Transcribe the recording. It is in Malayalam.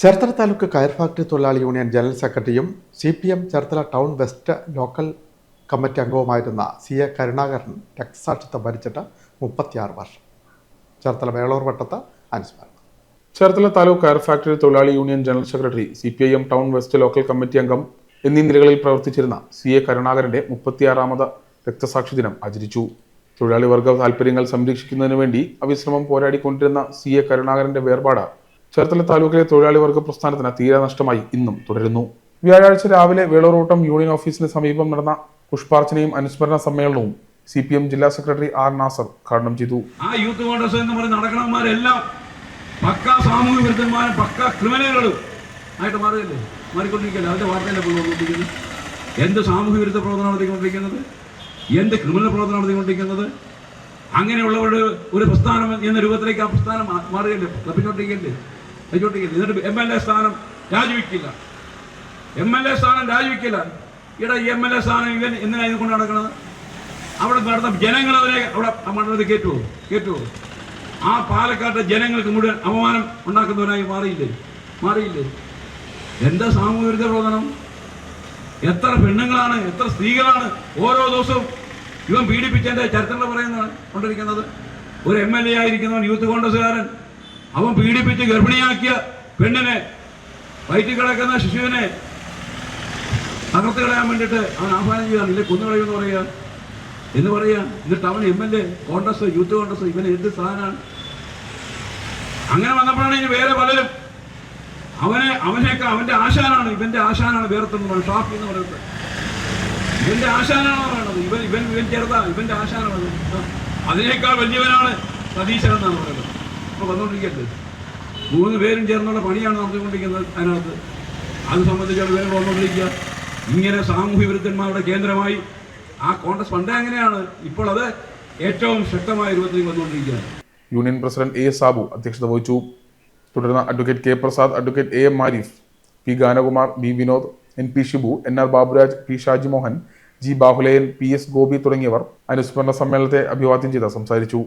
ചേർത്തല താലൂക്ക് കയർ ഫാക്ടറി തൊഴിലാളി യൂണിയൻ ജനറൽ സെക്രട്ടറിയും C P M Cherthala town west local committee അംഗവുമായിരുന്ന C A Karunakaran രക്തസാക്ഷിത്വം ഭരിച്ചിട്ട് മുപ്പത്തിയാറ് വർഷം. ചേർത്തല വേളൂർ വട്ടത്ത് അനുസ്മരണം ചേർത്തല താലൂക്ക് കയർ ഫാക്ടറി തൊഴിലാളി union general secretary C P I M town west local committee അംഗം എന്നീ നിലകളിൽ പ്രവർത്തിച്ചിരുന്ന സി എ കരുണാകരന്റെ മുപ്പത്തിയാറാമത് രക്തസാക്ഷി ദിനം ആചരിച്ചു. തൊഴിലാളി വർഗ താൽപ്പര്യങ്ങൾ സംരക്ഷിക്കുന്നതിന് വേണ്ടി അവിശ്രമം പോരാടിക്കൊണ്ടിരുന്ന സി എ കരുണാകരന്റെ വേർപാട് ചേർത്തല താലൂക്കിലെ തൊഴിലാളി വർഗ പ്രസ്ഥാനത്തിന് തീരെ നഷ്ടമായി. ഇന്നും തുടരുന്നു. വ്യാഴാഴ്ച രാവിലെ വേളൂറോട്ടം യൂണിയൻ ഓഫീസിന് സമീപം നടന്ന പുഷ്പാർച്ചനയും അനുസ്മരണ സമ്മേളനവും സി പി എം ജില്ലാ സെക്രട്ടറി ആർ നാസർ ഉദ്ഘാടനം ചെയ്തു. ആ യൂത്ത് കോൺഗ്രസ് എന്ന് പറഞ്ഞ് നടക്കണന്മാരെല്ലാം പക്കാ സാമൂഹിക വിരുദ്ധന്മാരും പക്കാ ക്രിമിനലുകളും ആയിട്ട് മാറുകയല്ലേ മാറിക്കൊണ്ടിരിക്കല്ലേ അതിന്റെ വാർത്തയല്ലേ കൊണ്ടുകൊണ്ടിരിക്കുന്നത് എന്ത് സാമൂഹിക വിരുദ്ധ പ്രവർത്തനം നടത്തിക്കൊണ്ടിരിക്കുന്നത്? എന്ത് ക്രിമിനൽ പ്രവർത്തനം നടത്തിക്കൊണ്ടിരിക്കുന്നത്? അങ്ങനെയുള്ളവരുടെ ഒരു പ്രസ്ഥാനം എന്ന രൂപത്തിലേക്ക് ആ പ്രസ്ഥാനം മാ- മാറുകയല്ലേ? തപ്പിക്കൊണ്ടിരിക്കല്ലേ തപ്പിക്കൊണ്ടിരിക്കല്ലേ എന്നിട്ട് എം എൽ എ സ്ഥാനം രാജിവെക്കില്ല. എം എൽ എ സ്ഥാനം രാജിവെക്കില്ല. ഇവിടെ എം എൽ എ സ്ഥാനം ഇവൻ എന്തിനാ ഇത് കൊണ്ട് നടക്കുന്നത് അവിടെ നടന്ന ജനങ്ങൾ അവരെ അവിടെ മണ്ഡലത്തിൽ കയറ്റുമോ കയറ്റുമോ ആ പാലക്കാട്ടെ ജനങ്ങൾക്ക് മുഴുവൻ അപമാനം ഉണ്ടാക്കുന്നവനായി മാറിയില്ലേ? മാറിയില്ലേ? എന്താ വിരുദ്ധ പ്രവർത്തനം? എത്ര പെണ്ണുങ്ങളാണ് എത്ര സ്ത്രീകളാണ് ഓരോ ദിവസവും ഇവൻ പീഡിപ്പിച്ചതിന്റെ ചരിത്രങ്ങൾ പറയുന്നതാണ് കൊണ്ടിരിക്കുന്നത്? ഒരു എം എൽ എ ആയിരിക്കുന്നവൻ യൂത്ത് കോൺഗ്രസ്സുകാരൻ അവൻ പീഡിപ്പിച്ച് ഗർഭിണിയാക്കിയ പെണ്ണിനെ വയറ്റിൽ കിടക്കുന്ന ശിശുവിനെ തകർത്ത് കളയാൻ വേണ്ടിയിട്ട് അവൻ ആഹ്വാനം ചെയ്യാണ് ഇല്ലേ കൊന്നുകളയുമെന്ന് പറയുക എന്ന് പറയാ എന്നിട്ട് അവൻ M L A Congress youth Congress ഇവന് എന്ത് സ്ഥാനാണ് അങ്ങനെ വന്നപ്പോഴാണ് ഇനി വേറെ പലരും അവനെ അവനെയൊക്കെ അവന്റെ ആശാനാണ് ഇവന്റെ ആശാനാണ് പറയുന്നത്. ഷാഫി എന്ന് പറയുന്നത്. ഇവന്റെ ആശാനാണ് പറയുന്നത്. ഇവൻ ഇവൻ ഇവൻ ചെറുതാ ഇവന്റെ ആശാനാണ് അതിനേക്കാൾ വലിയവനാണ് സതീശൻ എന്നാണ് പറയുന്നത്. അപ്പൊ വന്നുകൊണ്ടിരിക്കരുത് മൂന്ന് പേരും ചേർന്നുള്ള പണിയാണ് നടത്തിക്കൊണ്ടിരിക്കുന്നത് അതിനകത്ത്. അത് സംബന്ധിച്ചാണ് ഇവരെ വന്നുകൊണ്ടിരിക്കുക ഇങ്ങനെ സാമൂഹ്യ വിരുദ്ധന്മാരുടെ കേന്ദ്രമായി ആ കോൺഗ്രസ് പണ്ടേ അങ്ങനെയാണ് ഇപ്പോൾ അത് ഏറ്റവും ശക്തമായ രൂപത്തിൽ വന്നുകൊണ്ടിരിക്കുകയാണ്. യൂണിയൻ പ്രസിഡന്റ് എ സാബു അധ്യക്ഷത വഹിച്ചു. തുടർന്ന് advocate K Prasad advocate A M Marif P Ganakumar B Vinod N P Shibu N R Baburaj P Shaji Mohan G Bahuleyan P S Gopi തുടങ്ങിയവർ അനുസ്മരണ സമ്മേളനത്തെ അഭിവാദ്യം ചെയ്ത് സംസാരിച്ചു.